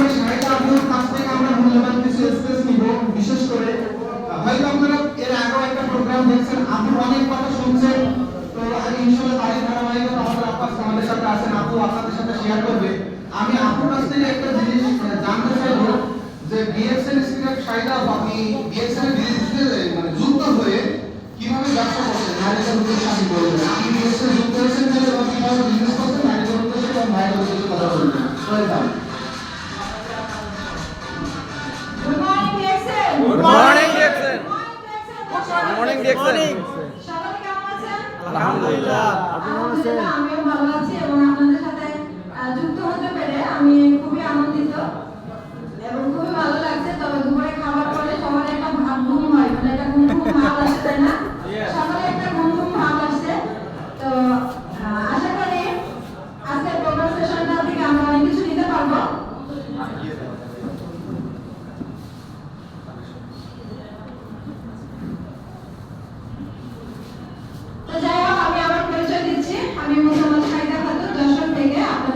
মাধ্যমে ষাট আপনার কাছ থেকে আমরা মূল্যবান কিছু নিব। বিশেষ করে হয়তো আপনারা এর আগেও একটা প্রোগ্রাম দেখছেন, আপনি অনেক কথা শুনছেন। তো আমি ইনশাল্লাহ তারই আমাদের আমাদের সাথে আছেন, আপু আপনাদের সাথে শেয়ার করবে। আমি কাছ থেকে একটা জিনিস জানতে যে স্ক্রিনের সাইডা আপনি মানে যুক্ত হয়ে কীভাবে ব্যবসা করছেন? আপনি যুক্ত হয়েছেন যে কীভাবে বিজনেস করছেন? কথা বলবেন। দেখছেন আলহামদুলিল্লাহ আপনি কেমন আমিও ভালো আছি এবং আপনাদের সাথে যুক্ত হতে পেরে আমি খুবই আনন্দ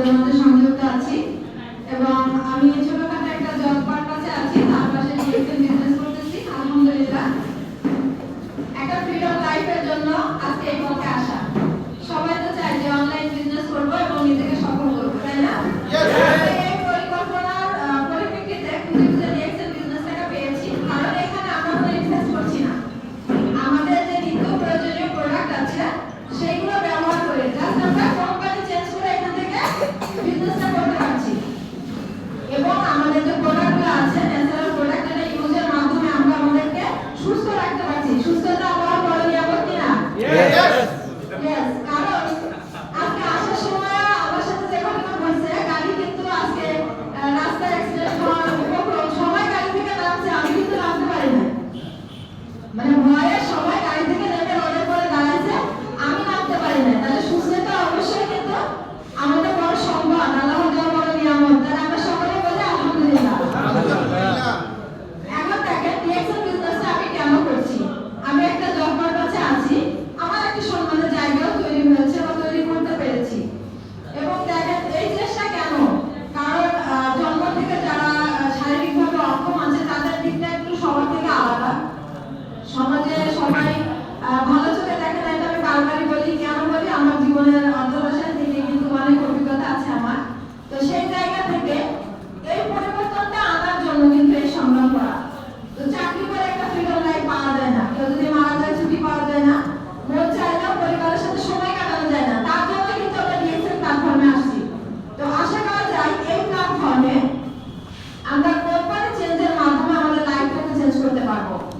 মাধ্যমে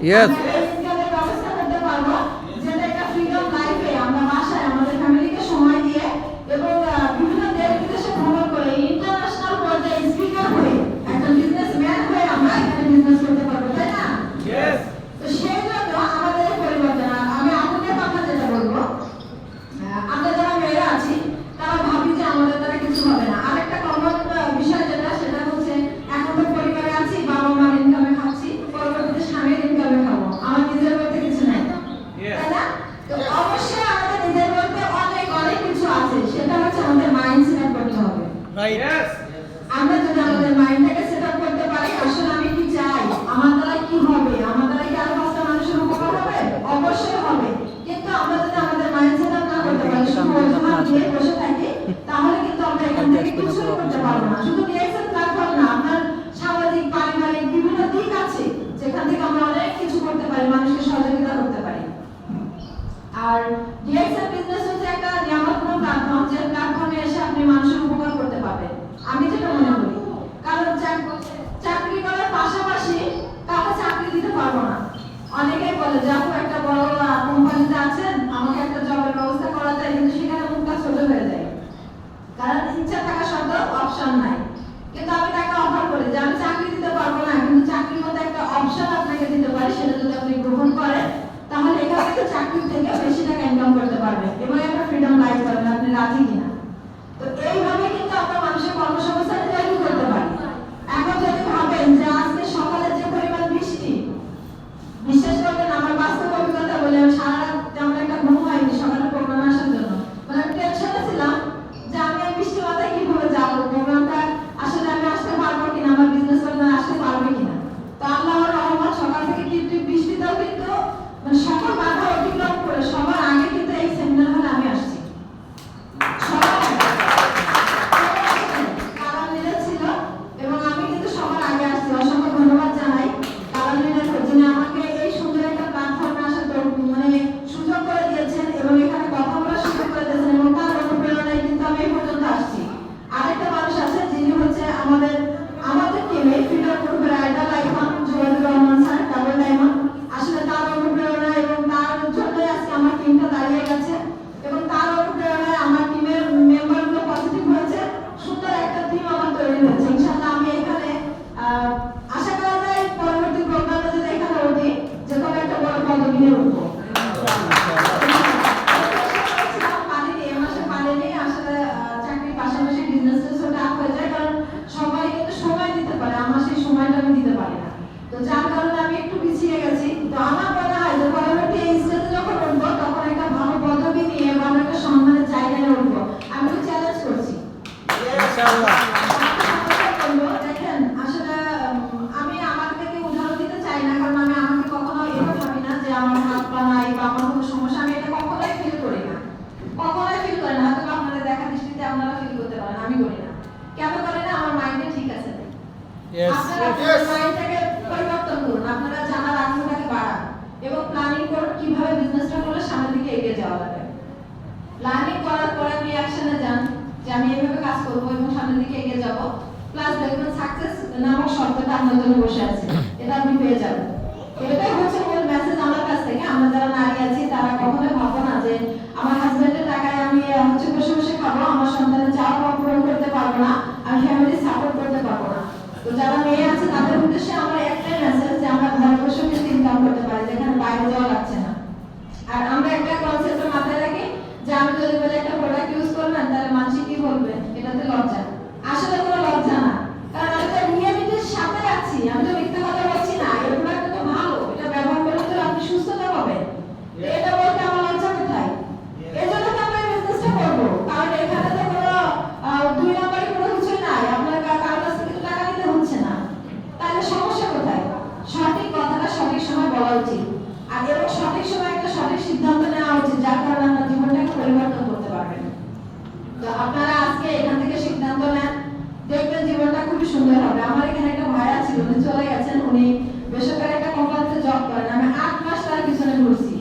Yes. রাইট আমরা যদি আমাদের মাইন্ডটাকে সেট আপ করতে পারি আসলে আমি কি চাই? আমার দ্বারা কি হবে? আমার দ্বারা কি আরও পাঁচটা মানুষের উপকার হবে? অবশ্যই হবে। কিন্তু আমরা যদি আমাদের মাইন্ড সেট আপ না করতে পারি শুধু ওজমা দিয়ে বসে থাকি তাহলে কিন্তু আমরা এখান থেকে কিছু করতে পারব না। শুধু রিয়াকশন প্ল্যাটফর্ম না আপনার সামাজিক পারিবারিক বিভিন্ন দিক আছে যেখান থেকে আমরা অনেক কিছু করতে পারি মানুষকে সহযোগিতা করতে পারি। আর কীভাবে বিজনেসটা করলে সামনের দিকে এগিয়ে যাওয়া যাবে প্ল্যানিং করার পরে আপনি অ্যাকশনে যান যে আমি এভাবে কাজ করব এবং সামনের দিকে এগিয়ে যাব। প্লাস দেখবেন সাকসেস নামক শব্দটা আপনার জন্য বসে আছে। এটা আপনি পেয়ে যাবেন। এটাই হচ্ছে মূল মেসেজ আমার কাছ থেকে। আমরা যারা নারী আছি, তারা কখনোই ভাববো না যে আমার হাজবেন্ডের টাকায় আমি হচ্ছে বসে বসে খাব, আমার সন্তানের চাওয়া পূরণ করতে পারব না, আমি ফ্যামিলি সাপোর্ট করতে পারব না। তো যারা মেয়ে আছে, তাদের Nothing আমার এখানে একটা ভাইয়া ছিল উনি চলে গেছেন উনি বেসরকারি একটা কোম্পানিতে জব করেন আমি আট মাস তার পিছনে ঘুরছি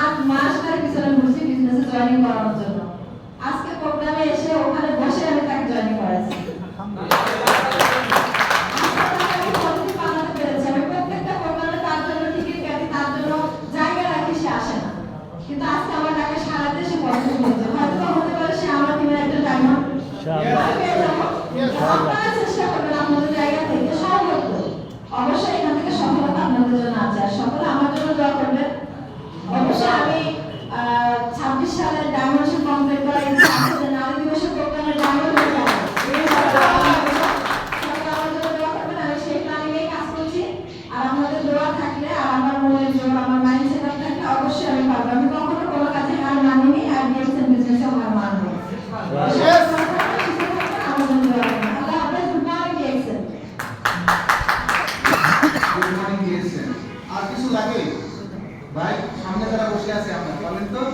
আট মাস তার পিছনে ঘুরছি বিজনেসে জয়েনিং করানোর জন্য আজকে প্রোগ্রামে এসে ওখানে বসে আমি তাকে জয়েনিং করাইছি। কিন্তু আজকে আমার ডাকে সাড়া দিয়ে সে পজিটিভ হয়েছে। হয়তো বা হতে পারে সে আমার টিমের। ইনশাআল্লাহ। আমি Valentón.